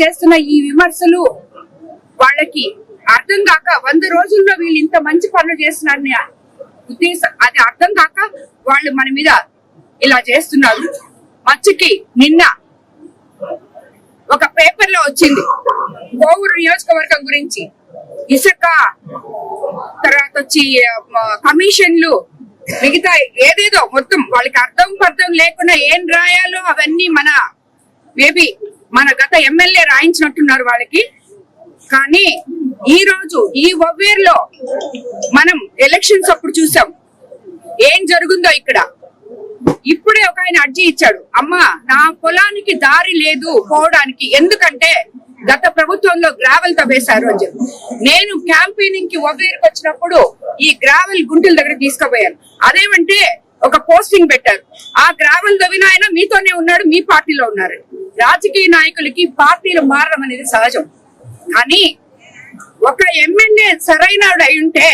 చేస్తున్న ఈ విమర్శలు వాళ్ళకి అర్థం కాక వంద రోజుల్లో వీళ్ళు ఇంత మంచి పనులు చేస్తున్నారని ఉద్దేశం అది అర్థం కాక వాళ్ళు మన మీద ఇలా చేస్తున్నారు. మచ్చుకి నిన్న ఒక పేపర్లో వచ్చింది. కోవూరు నియోజకవర్గం గురించి. ఇసుక తర్వాత వచ్చి కమిషన్లు మిగతా ఏదేదో మొత్తం వాళ్ళకి అర్థం పర్థం లేకుండా ఏం రాయాలో అవన్నీ మన మేబీ మన గత ఎమ్మెల్యే రాయించినట్టున్నారు వాళ్ళకి. కానీ ఈ రోజు ఈ ఒవ్వేరులో మనం ఎలక్షన్స్ అప్పుడు చూసాం. ఏం జరుగుందో ఇక్కడ. ఇప్పుడే ఒక ఆయన అర్జీ ఇచ్చాడు. అమ్మ నా పొలానికి దారి లేదు పోవడానికి. ఎందుకంటే గత ప్రభుత్వంలో గ్రావెల్ తవ్వేశారు అని చెప్పి. నేను క్యాంపెయినింగ్కి ఒవ్వేరుకు వచ్చినప్పుడు ఈ గ్రావెల్ గుంటల దగ్గర తీసుకుపోయాను. అదేమంటే ఒక పోస్టింగ్ పెట్టారు. ఆ గ్రావెల్ తవ్విన ఆయన మీతోనే ఉన్నాడు మీ పార్టీలో ఉన్నారు రాజకీయ నాయకులకి పార్టీలు మారడం అనేది సహజం. కానీ ఒక ఎమ్మెల్యే సరైన అయి ఉంటే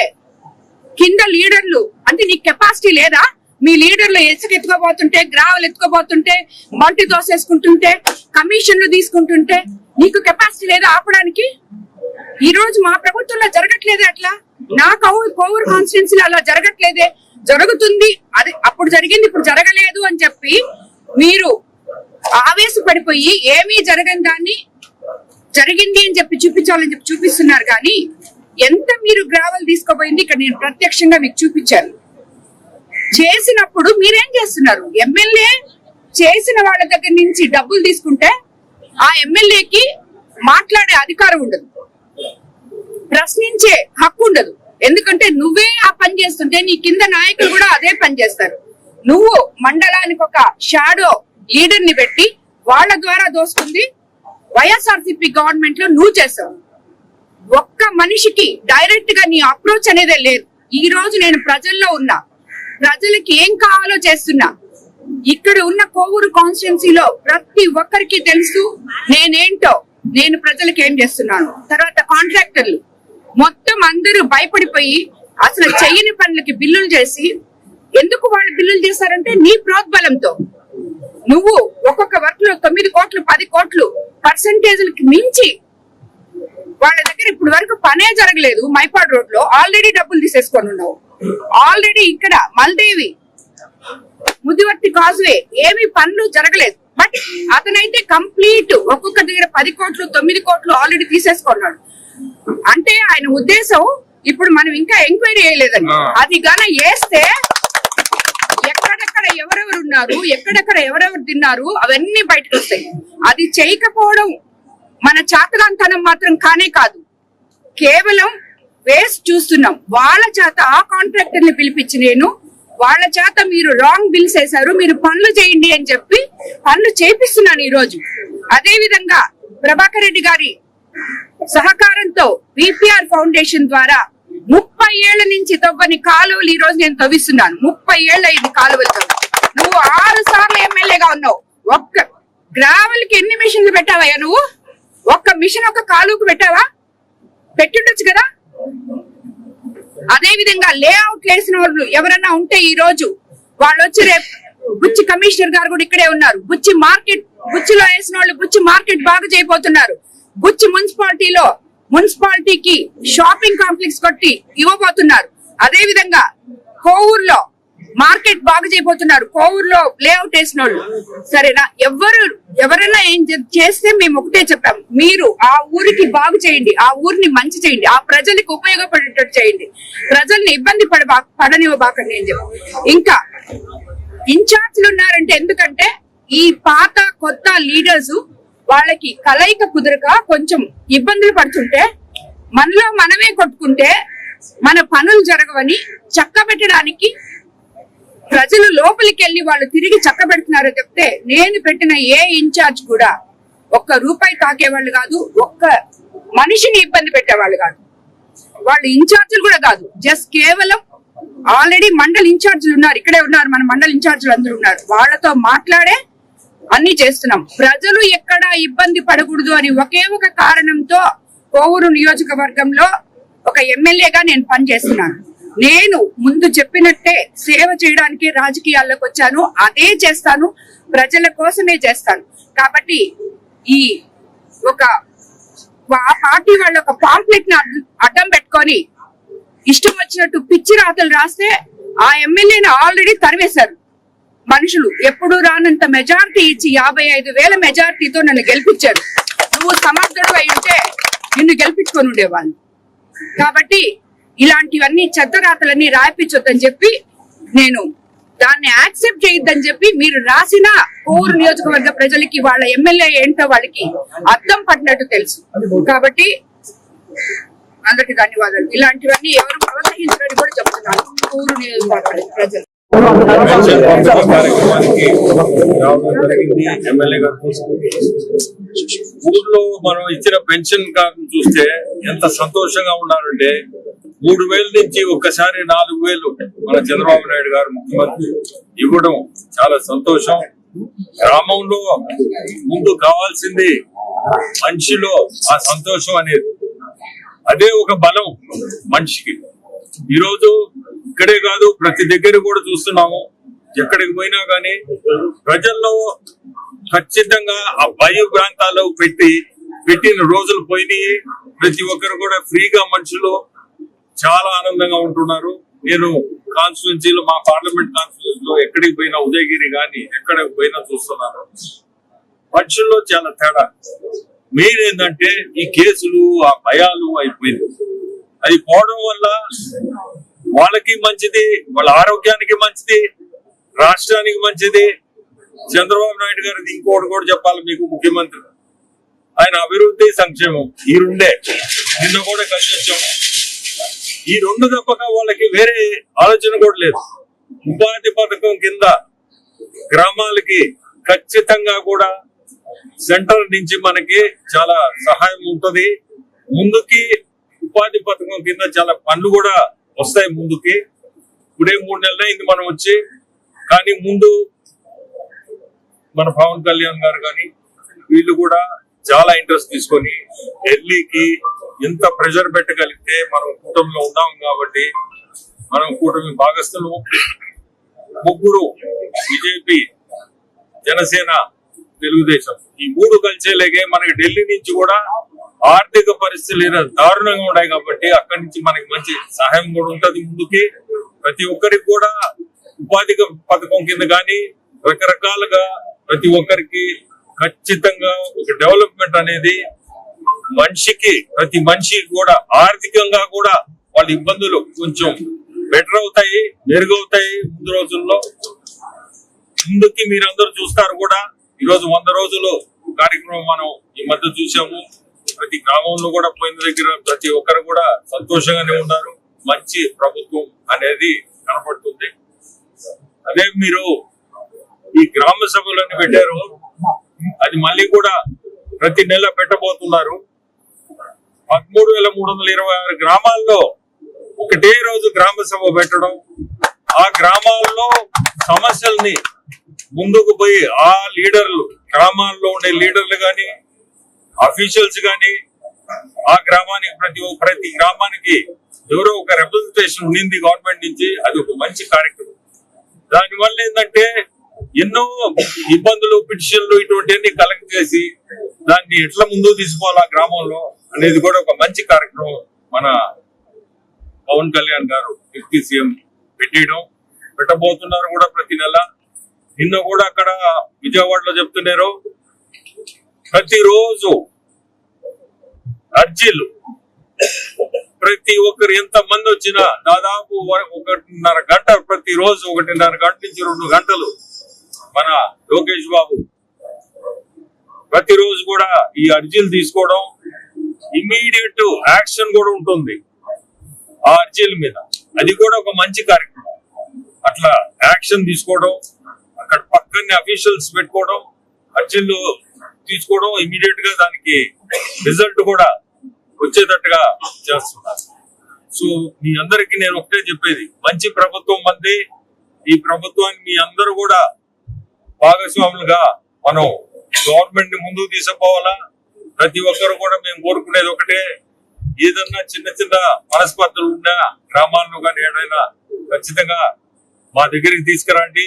కింద లీడర్లు అంటే నీ కెపాసిటీ లేదా? మీ లీడర్లు ఇసుక ఎత్తుకోబోతుంటే గ్రావెల్ ఎత్తుకోబోతుంటే మంటి దోసేసుకుంటుంటే కమిషన్లు తీసుకుంటుంటే నీకు కెపాసిటీ లేదా ఆపడానికి? ఈ రోజు మా ప్రభుత్వంలో జరగట్లేదే అట్లా? నా కౌరు కోవూరు అలా జరగట్లేదే? జరుగుతుంది. అది అప్పుడు జరిగింది ఇప్పుడు జరగలేదు అని చెప్పి మీరు ఆవేశపడిపోయి ఏమీ జరగని దాన్ని జరిగింది అని చెప్పి చూపించాలని చెప్పి చూపిస్తున్నారు కానీ ఎంత మీరు గ్రావెల్ తీసుకోపోయింది ఇక్కడ నేను ప్రత్యక్షంగా మీకు చూపించాను. చేసినప్పుడు మీరేం చేస్తున్నారు? ఎమ్మెల్యే చేసిన వాళ్ళ దగ్గర నుంచి డబ్బులు తీసుకుంటే ఆ ఎమ్మెల్యేకి మాట్లాడే అధికారం ఉండదు. ప్రశ్నించే హక్కు ఉండదు. ఎందుకంటే నువ్వే ఆ పని చేస్తుంటే నీ కింద నాయకులు కూడా అదే పని చేస్తారు. నువ్వు మండలానికి ఒక షాడో లీడర్ని పెట్టి వాళ్ళ ద్వారా దోస్తుంది. వైఎస్ఆర్సీపీ గవర్నమెంట్లో నువ్వు చేసావు. ఒక్క మనిషికి డైరెక్ట్గా నీ అప్రోచ్ అనేదే లేదు. ఈ రోజు నేను ప్రజల్లో ఉన్నా. ప్రజలకి ఏం కావాలో చేస్తున్నా. ఇక్కడ ఉన్న కోవూరు కాన్స్టిట్యున్సీలో ప్రతి ఒక్కరికి తెలుసు నేనేంటో. నేను ప్రజలకు ఏం చేస్తున్నాను? తర్వాత కాంట్రాక్టర్లు. మొత్తం అందరూ భయపడిపోయి అసలు చెయ్యని పనులకి బిల్లులు చేసి ఎందుకు వాళ్ళు బిల్లులు చేశారంటే నీ ప్రోద్బలంతో. నువ్వు ఒక్కొక్క వర్క్లో తొమ్మిది కోట్లు పది కోట్లు పర్సంటేజ్లకి మించి వాళ్ళ దగ్గర ఇప్పుడు వరకు పనే జరగలేదు మైపాడ్ రోడ్లో ఆల్రెడీ డబ్బులు తీసేసుకొని ఉన్నావు. ఆల్రెడీ ఇక్కడ మల్దేవి ముదివర్తి కాజువే. ఏమి పనులు జరగలేదు. బట్ అతనైతే కంప్లీట్ ఒక్కొక్క దగ్గర పది కోట్లు తొమ్మిది కోట్లు ఆల్రెడీ తీసేసుకున్నాడు. అంటే ఆయన ఉద్దేశం ఇప్పుడు మనం ఇంకా ఎంక్వైరీ చేయలేదండి. అది గాన వేస్తే ఎక్కడెక్కడ ఎవరెవరు ఉన్నారు ఎక్కడెక్కడ ఎవరెవరు తిన్నారు అవన్నీ బయటకు వస్తాయి. అది చేయకపోవడం మన చాతగాంతనం మాత్రం కానే కాదు. కేవలం వేస్ట్ చూస్తున్నాం. వాళ్ళ చేత ఆ కాంట్రాక్టర్ని పిలిపించి నేను వాళ్ళ చేత మీరు రాంగ్ బిల్స్ వేశారు మీరు పనులు చేయండి అని చెప్పి పనులు చేపిస్తున్నాను ఈ రోజు అదే విధంగా ప్రభాకర్ రెడ్డి గారి సహకారంతో విపిఆర్ ఫౌండేషన్ ద్వారా ముప్పై ఏళ్ళ నుంచి తవ్వని కాలువలు ఈ రోజు నేను తవ్విస్తున్నాను. ముప్పై ఏళ్ళ ఇది కాలువలు తవ్వి. నువ్వు ఆరు సార్లు ఎమ్మెల్యేగా ఉన్నావు. ఒక్క గ్రావెల్కి ఎన్ని మిషన్లు పెట్టావయ్యా నువ్వు? ఒక్క మిషన్ ఒక కాలువకు పెట్టావా? పెట్టుండొచ్చు కదా? అదే విధంగా లేఅవుట్ వేసిన వాళ్ళు ఎవరైనా ఉంటే ఈ రోజు వాళ్ళు వచ్చి రేపు బుచ్చి కమిషనర్ గారు కూడా ఇక్కడే ఉన్నారు. బుచ్చి మార్కెట్ బుచ్చిలో వేసిన వాళ్ళు బుచ్చి మార్కెట్ బాగా చేయబోతున్నారు. బుచ్చి మున్సిపాలిటీలో మున్సిపాలిటీకి షాపింగ్ కాంప్లెక్స్ కొట్టి ఇవ్వబోతున్నారు. అదే విధంగా కోవూరులో మార్కెట్ బాగా చేయబోతున్నారు. కోవూరులో లేఅవుట్ వేసిన వాళ్ళు సరేనా? ఎవరు ఎవరైనా ఏం చేస్తే మేము ఒకటే చెప్పాం మీరు ఆ ఊరికి బాగు చేయండి. ఆ ఊరిని మంచి చేయండి. ఆ ప్రజలకు ఉపయోగపడేటట్టు చేయండి. ప్రజల్ని ఇబ్బంది పడబా పడనివ్వబాకండి అని చెప్పి. ఇంకా ఇన్ఛార్జ్లు ఉన్నారంటే ఎందుకంటే ఈ పాత కొత్త లీడర్స్ వాళ్ళకి కలయిక కుదరక కొంచెం ఇబ్బందులు పడుతుంటే మనలో మనమే కొట్టుకుంటే మన పనులు జరగవని చక్క పెట్టడానికి ప్రజలు లోపలికి వెళ్ళి వాళ్ళు తిరిగి చక్క పెడుతున్నారో చెప్తే నేను పెట్టిన ఏ ఇన్ఛార్జ్ కూడా ఒక్క రూపాయి తాకేవాళ్ళు కాదు ఒక్క మనిషిని ఇబ్బంది పెట్టేవాళ్ళు కాదు. వాళ్ళు ఇన్ఛార్జీలు కూడా కాదు జస్ట్ కేవలం ఆల్రెడీ మండల్ ఇన్ఛార్జీలు ఉన్నారు ఇక్కడే ఉన్నారు మన మండల్ ఇన్ఛార్జీలు అందరూ ఉన్నారు. వాళ్ళతో మాట్లాడే అన్ని చేస్తున్నాం. ప్రజలు ఎక్కడ ఇబ్బంది పడకూడదు అని ఒకే ఒక కారణంతో కోవూరు నియోజకవర్గంలో ఒక ఎమ్మెల్యేగా నేను పనిచేస్తున్నాను. నేను ముందు చెప్పినట్టే సేవ చేయడానికి రాజకీయాల్లోకి వచ్చాను అదే చేస్తాను ప్రజల కోసమే చేస్తాను. కాబట్టి ఈ ఒక ఆ పార్టీ వాళ్ళ ఒక పాంప్లెట్ని అడ్డు- అడ్డం పెట్టుకొని ఇష్టం వచ్చినట్టు పిచ్చి రాతలు రాస్తే ఆ ఎమ్మెల్యేని ఆల్రెడీ తరివేశారు. మనుషులు ఎప్పుడు రానంత మెజారిటీ ఇచ్చి యాభై ఐదు వేల మెజారిటీతో నన్ను గెలిపించారు. నువ్వు సమర్థుడు అయి ఉంటే నిన్ను గెలిపించుకొని ఉండేవాళ్ళు. కాబట్టి ఇలాంటివన్నీ చెత్త రాతలన్నీ రాయిపించొద్దని చెప్పి నేను దాన్ని యాక్సెప్ట్ చేయొద్దని చెప్పి మీరు రాసిన ఊరు నియోజకవర్గ ప్రజలకి వాళ్ళ ఎమ్మెల్యే ఏంటో వాళ్ళకి అర్థం పడినట్టు తెలుసు. కాబట్టి అందరికి ధన్యవాదాలు. ఇలాంటివన్నీ ఎవరు ప్రోత్సహించడానికి కూడా చెప్తున్నాను ఊరు నియోజకవర్గ ప్రజలు. ఊర్లో మనం ఇచ్చిన పెన్షన్ కాకుండా చూస్తే ఎంత సంతోషంగా ఉన్నారంటే మూడు వేల నుంచి ఒక్కసారి నాలుగు వేలు మన చంద్రబాబు నాయుడు గారు ముఖ్యమంత్రి ఇవ్వడం చాలా సంతోషం. గ్రామంలో ముందు కావాల్సింది మనిషిలో ఆ సంతోషం అనేది. అదే ఒక బలం మనిషికి. ఈరోజు ఇక్కడే కాదు ప్రతి దగ్గర కూడా చూస్తున్నాము. ఎక్కడికి పోయినా కానీ ప్రజల్లో ఖచ్చితంగా ఆ భయ ప్రాంతాల్లో పెట్టి పెట్టిన రోజులు పోయినాయి. ప్రతి ఒక్కరు కూడా ఫ్రీగా మనుషులు చాలా ఆనందంగా ఉంటున్నారు. నేను కాన్స్టిట్యున్సీలో మా పార్లమెంట్ కాన్స్టిట్యున్సీలో ఎక్కడికి పోయినా ఉదయగిరి కానీ ఎక్కడికి పోయినా చూస్తున్నారు మనుషుల్లో చాలా తేడా. మెయిన్ ఏంటంటే ఈ కేసులు ఆ భయాలు అయిపోయింది. అది పోవడం వల్ల వాళ్ళకి మంచిది వాళ్ళ ఆరోగ్యానికి మంచిది రాష్ట్రానికి మంచిది. చంద్రబాబు నాయుడు గారిది ఇంకోటి కూడా చెప్పాలి మీకు ముఖ్యమంత్రి. ఆయన అభివృద్ధి సంక్షేమం. ఈ రెండే నిన్న కూడా కలిసి వచ్చాము. ఈ రెండు తప్పక వాళ్ళకి వేరే ఆలోచన కూడా లేదు. ఉపాధి పథకం కింద గ్రామాలకి ఖచ్చితంగా కూడా సెంటర్ నుంచి మనకి చాలా సహాయం ఉంటుంది. ముందుకి ఉపాధి పథకం కింద చాలా పనులు కూడా వస్తాయి ముందుకి. ఇప్పుడే మూడు నెలలైంది మనం వచ్చి. కానీ ముందు మన పవన్ కళ్యాణ్ గారు కానీ వీళ్ళు కూడా చాలా ఇంట్రెస్ట్ తీసుకొని ఢిల్లీకి ఎంత ప్రెషర్ పెట్టగలిగితే మనం కూటమిలో ఉన్నాం కాబట్టి మనం కూటమి భాగస్థులు ముగ్గురు బీజేపీ జనసేన తెలుగుదేశం. ఈ మూడు కలిసేలాగే మనకి ఢిల్లీ నుంచి కూడా ఆర్థిక పరిస్థితులు దారుణంగా ఉన్నాయి కాబట్టి అక్కడి నుంచి మనకి మంచి సహాయం కూడా ఉంటుంది ముందుకి. ప్రతి ఒక్కరికి కూడా ఉపాధి పథకం కింద కానీ రకరకాలుగా ప్రతి ఒక్కరికి ఖచ్చితంగా ఒక డెవలప్మెంట్ అనేది మనిషికి ప్రతి మనిషికి కూడా ఆర్థికంగా కూడా వాళ్ళ ఇబ్బందులు కొంచెం బెటర్ అవుతాయి మెరుగవుతాయి ముందు రోజుల్లో. ముందుకి మీరందరూ చూస్తారు కూడా ఈ రోజు వంద రోజులు కార్యక్రమం మనం ఈ మధ్య చూసాము ప్రతి గ్రామంలో కూడా పోయిన దగ్గర ప్రతి ఒక్కరు కూడా సంతోషంగానే ఉన్నారు. మంచి ప్రభుత్వం అనేది కనపడుతుంది. అదే మీరు ఈ గ్రామ సభలను పెట్టారు. అది మళ్ళీ కూడా ప్రతి నెల పెట్టబోతున్నారు. పదమూడు వేల మూడు వందల ఇరవై ఆరు గ్రామాల్లో ఒకటే రోజు గ్రామ సభ పెట్టడం. ఆ గ్రామాల్లో సమస్యల్ని ముందుకు పోయి ఆ లీడర్లు గ్రామాల్లో ఉండే లీడర్లు కానీ అఫీషియల్స్ కానీ ఆ గ్రామానికి ప్రతి ప్రతి గ్రామానికి ఎవరో ఒక రిప్రజెంటేషన్ ఉండింది గవర్నమెంట్ నుంచి అది ఒక మంచి కార్యక్రమం. దాని వల్ల ఏంటంటే ఎన్నో ఇబ్బందులు పిటిషన్లు ఇటువంటివన్నీ కలెక్ట్ చేసి దాన్ని ఎట్లా ముందుకు తీసుకోవాలి ఆ గ్రామంలో? అనేది కూడా ఒక మంచి కార్యక్రమం మన పవన్ కళ్యాణ్ గారు డిప్యూటీ సీఎం పెట్టేయడం. పెట్టబోతున్నారు కూడా ప్రతి నెల. నిన్న కూడా అక్కడ విజయవాడలో చెప్తున్నారు. ప్రతిరోజు అర్జీలు. ప్రతి ఒక్కరు ఎంత మంది వచ్చినా దాదాపు ఒకటిన్నర గంట ప్రతి రోజు ఒకటిన్నర గంట నుంచి రెండు గంటలు మన లోకేష్ బాబు. ప్రతిరోజు కూడా ఈ అర్జీలు తీసుకోవడం ఇమీడియట్ యాక్షన్ కూడా ఉంటుంది. ఆ అర్జీల మీద. అది కూడా ఒక మంచి కార్యక్రమం. అట్లా యాక్షన్ తీసుకోవడం అక్కడ పక్కనే అఫీషియల్స్ పెట్టుకోవడం అర్జీలు తీసుకోవడం ఇమీడియట్గా దానికి రిజల్ట్ కూడా వచ్చేటట్టుగా చేస్తున్నారు. సో మీ అందరికి నేను ఒకటే చెప్పేది. మంచి ప్రభుత్వం మంది. ఈ ప్రభుత్వాన్ని మీ అందరూ కూడా భాగస్వాములుగా మనం గవర్నమెంట్ని ముందుకు తీసుకుపోవాలా? ప్రతి ఒక్కరు కూడా మేము కోరుకునేది ఒకటే ఏదన్నా చిన్న చిన్న మనస్పర్ధలు ఉన్నా గ్రామాల్లో కానీ ఏదైనా ఖచ్చితంగా మా దగ్గరికి తీసుకురండి.